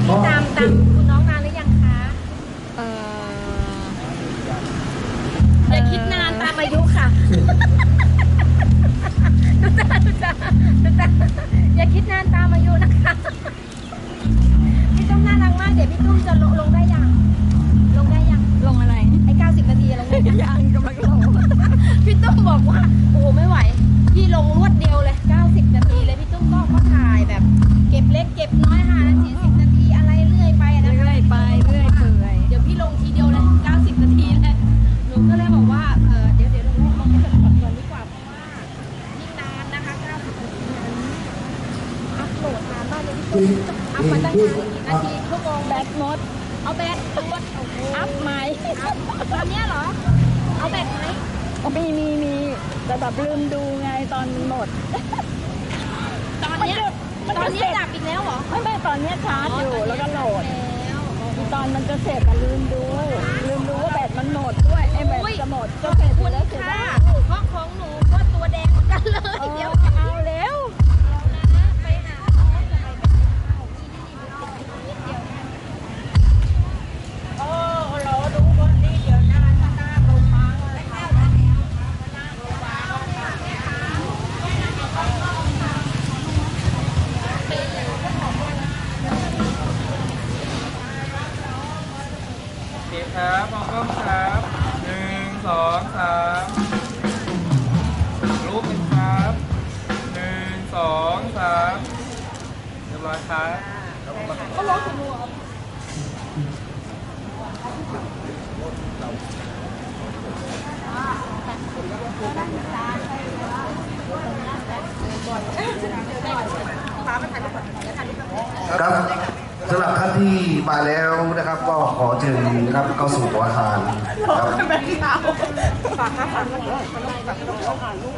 ไม่ทราบว่าคุณพี่ตามตามคุณน้อง หมด ตอนเนี้ยตอนเนี้ยดับอีกแล้วเหรอไม่ไม่ตอนเนี้ยชาร์จอยู่แล้วก็โหลด แล้วตอนมันจะเสร็จอะลืมดู ลืมดูว่าแบตมันหมดด้วยไอ้แบตจะหมดก็เสร็จคุณแล้วเสร็จค่ะ แล้ว เพราะของหนูก็ตัวแดงเหมือนกันเลยเอเดี๋ยว สองสามเรียบร้อยครับแล้วก็มาครับสำหรับท่านที่มาแล้วนะครับ ก็ขอเชิญนะครับเข้าสู่ตัวอาคารครับ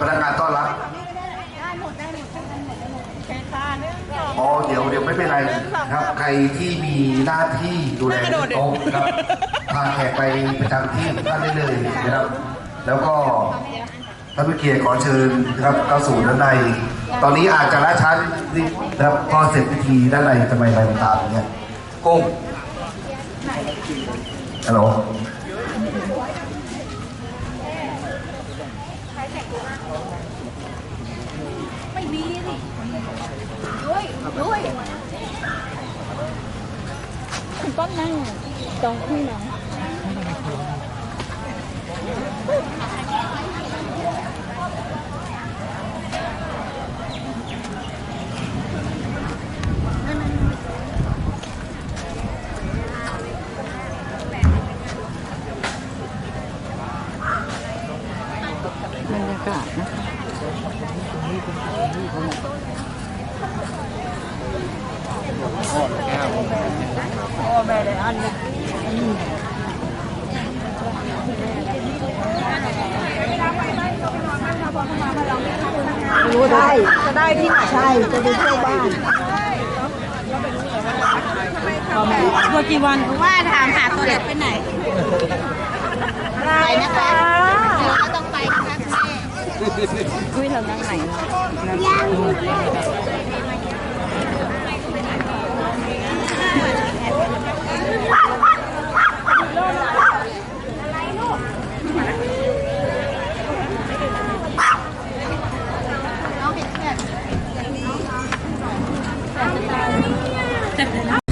พนักงานต้อนรับ อ๋อเดี๋ยวเดี๋ยวไม่เป็นไรครับ ใครที่มีหน้าที่ดูแลโต๊ะครับพาแขกไปประจำที่ท่านได้เลยนะครับ แล้วก็ท่านผู้เกียรติขอเชิญนะครับเข้าสู่ด้านใน ตอนนี้อาจจะล่าช้านิดนะครับพอเสร็จพิธีด้านในทำไมอะไรมันตามอย่างเงี้ยกุ้งฮัลโหล ไม่มีสิ ด้วยด้วยคุณป้อมนั่งตรงที่น้อง บรรยากาศนะคะ รู้ได้จะได้ที่ไหนใช่จะไปเที่ยวบ้านตัวกี่วันว่าถามหาตัวเด็กไปไหนไปนะคะเราต้องไปนะคะคุณแม่อุ้ยเรานั่งไหน น้อง88 88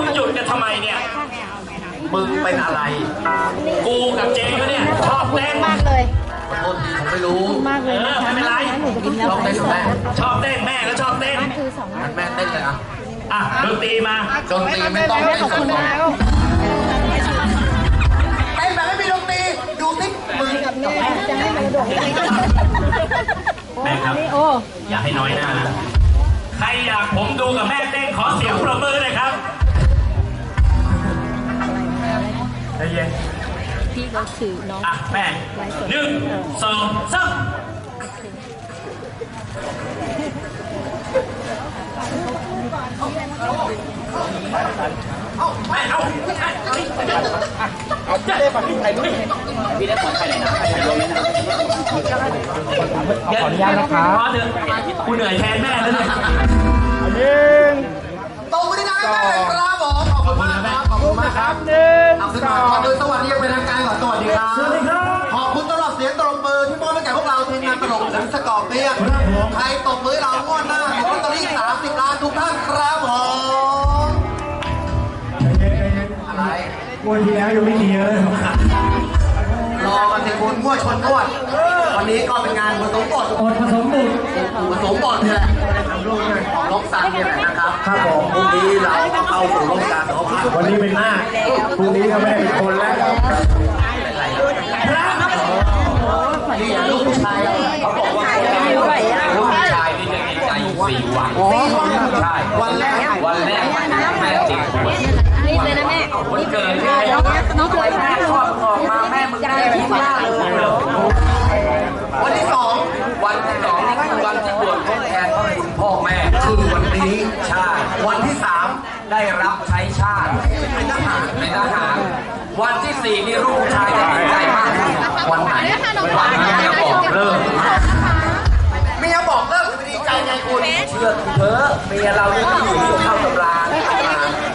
มึงหยุดกันทำไมเนี่ย มึงเป็นอะไร กูกับเจก็เนี่ยชอบเต้นมากเลยขอโทษทีผมไม่รู้มากเลยเอนะคะไม่เป็นไรหนูจะกินแล้วชอบเต้นแม่ชอบเต้นแม่ก็ชอบเต้นคือสองงั้นแม่เต้นเลยอะอะดนตรีมาดนตรีไม่ต้องเต้นขอบคุณนะเต้นแบบไม่มีดนตรีดูสิมึงกับแม่จะให้มันกระโดดแม่ครับโอ้อย่าให้น้อยหน้านะใครอยากผมดูกับแม่เต้นขอเสียงปรบมือหน่อยครับ ใจเย็นพี่เขาถือน้องอะแม่หนึ่งสองสามแม่เอาเอาจะได้ปักไทยด้วยพี่ได้ปักไทยไหนนะไทยลงไหมนะขออนุญาตนะครับพอเถอะกูเหนื่อยแทนแม่แล้วเนี่ยตรง ไปที่งานแม่เลยครับผมขอบคุณมากครับขอบคุณมากครับหนึ่งเอาขึ้นมาก่อนโดยสวัสดีอย่างเป็นทางการก่อนสวัสดีครับ สวัสดีครับขอบคุณสำหรับเสียงตบมือที่มอบให้แก่พวกเราทีมงานตลกถึงสกอร์เปียกใครตบมือให้เรางวดหน้าถูกลอตเตอรี่30ล้านทุกท่านครับผมอะไรวันที่แล้วยังไม่มีเลยรอกันสิคุณงวดชนงวดวันนี้ก็เป็นงานผสมบทอดผสมบุตรผสมบทนี่แหละของลกซันนี่แหละนะ ครับครับผมพรุ่งนี้เราก็เข้าสู่ลกซันเขาพักวันนี้เป็นหน้าพรุ่งนี้ก็ไม่ได้เป็นคนแล้วนี่ลูกผู้ชายเขาบอกว่าลูกผู้ชายนี่จะมีใจอยู่สี่วันใช่วันแรกวันแรกแม่จริงรีบเลยนะแม่วันเกิดแม่น้องเคยพา ได้รับใช้ชาติเป็นทหารในทหาร วันที่สี่นี่ลูกชายจะดีใจมาก วันไหนวันที่จะบอกเลิกเมียบอกเลิกจะไปดีใจไงคุณเชื่อกูเถอะเมียเรานี่ที่อยู่ที่เข้าตำรา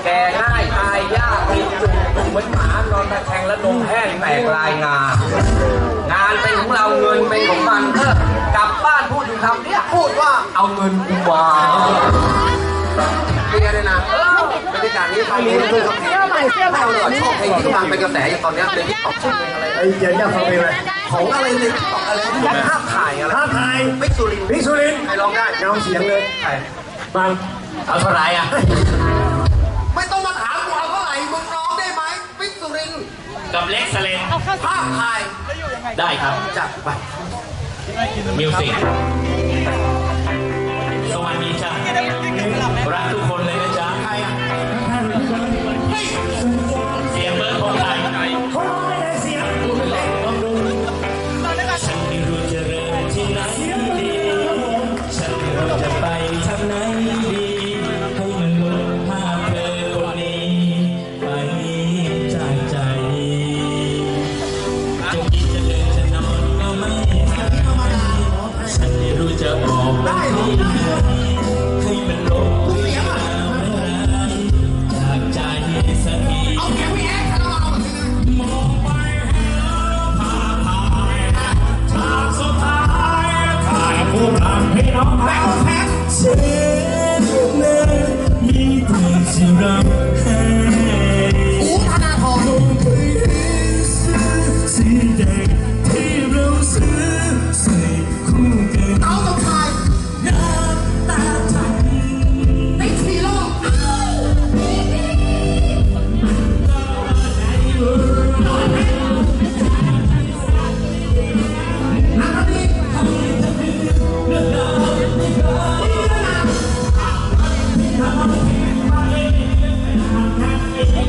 แก่ง่ายตายยากมีจุกตุ่มเหมือนหมานอนตะแคงและนมแห้งแตกลายงางานเป็นของเราเงินเป็นของมันเออกลับบ้านพูดถึงคำเนี้ยพูดว่าเอาเงินกูมา เมียเนี่ยนะบรรยากาศนี้เขามีด้วยเขาเสื้อใหม่เสื้อใหม่เราชอบเพลงที่กำลังเป็นกระแสอยู่ตอนเนี้ยเป็นที่ตอบชื่อเพลงอะไรไอ้เจ๊จะฟังเพลงอะไรของอะไรในติ๊กต็อกอะไรที่มันภาพถ่ายอะไรท้าทายมิกซูรินพิกสุรินทร์ใครร้องได้เงาเสียงเลยฟังเอาเท่าไหร่อะไม่ต้องมาถามกูเอาเท่าไหร่มึงร้องได้ไหมมิกซูรินกับเล็กซเลนภาพถ่ายได้ครับจัดไปมิวสิกสวัสดีจ้ารักทุก